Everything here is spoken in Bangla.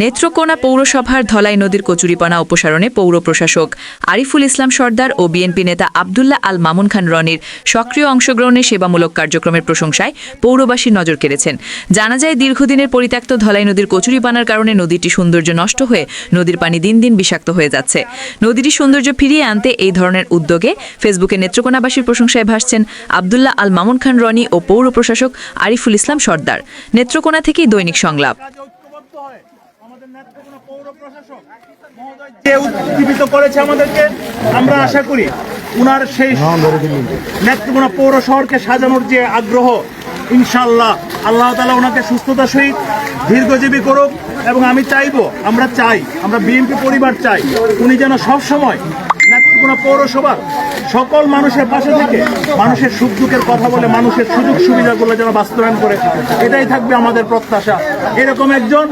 নেত্রকোনা পৌরসভার ধলাই নদীর কচুরিপানা অপসারণে পৌর প্রশাসক আরিফুল ইসলাম সর্দার ও বিএনপি নেতা আবদুল্লাহ আল মামুন খান রনির সক্রিয় অংশগ্রহণে সেবামূলক কার্যক্রমের প্রশংসায় পৌরবাসী নজর কেড়েছেন। জানা যায়, দীর্ঘদিনের পরিত্যক্ত ধলাই নদীর কচুরিপানার কারণে নদীটি সৌন্দর্য নষ্ট হয়ে নদীর পানি দিন দিন বিষাক্ত হয়ে যাচ্ছে। নদীটির সৌন্দর্য ফিরিয়ে আনতে এই ধরনের উদ্যোগে ফেসবুকে নেত্রকোনাবাসীর প্রশংসায় ভাসছেন আবদুল্লাহ আল মামুন খান রনি ও পৌর প্রশাসক আরিফুল ইসলাম সর্দার। নেত্রকোনা থেকেই দৈনিক সংলাপ কাজে ঐক্যবদ্ধ হয়ে আমাদের নেত্রকোনা পৌর করেছে আমাদেরকে, আমরা আশা করি উনার সেই পৌর শহরকে সাজানোর যে আগ্রহ ইনশাল্লাহ আল্লাহ তালা ওনাকে সুস্থতার সহিত দীর্ঘজীবী করুক এবং আমি চাইব, আমরা চাই, আমরা বিএনপি পরিবার চাই, উনি যেন সবসময় নেত্রকোনা পৌরসভার সকল মানুষের পাশে থেকে মানুষের সুখ দুঃখের কথা বলে মানুষের সুযোগ সুবিধাগুলো যেন বাস্তবায়ন করে, এটাই থাকবে আমাদের প্রত্যাশা। এরকম একজন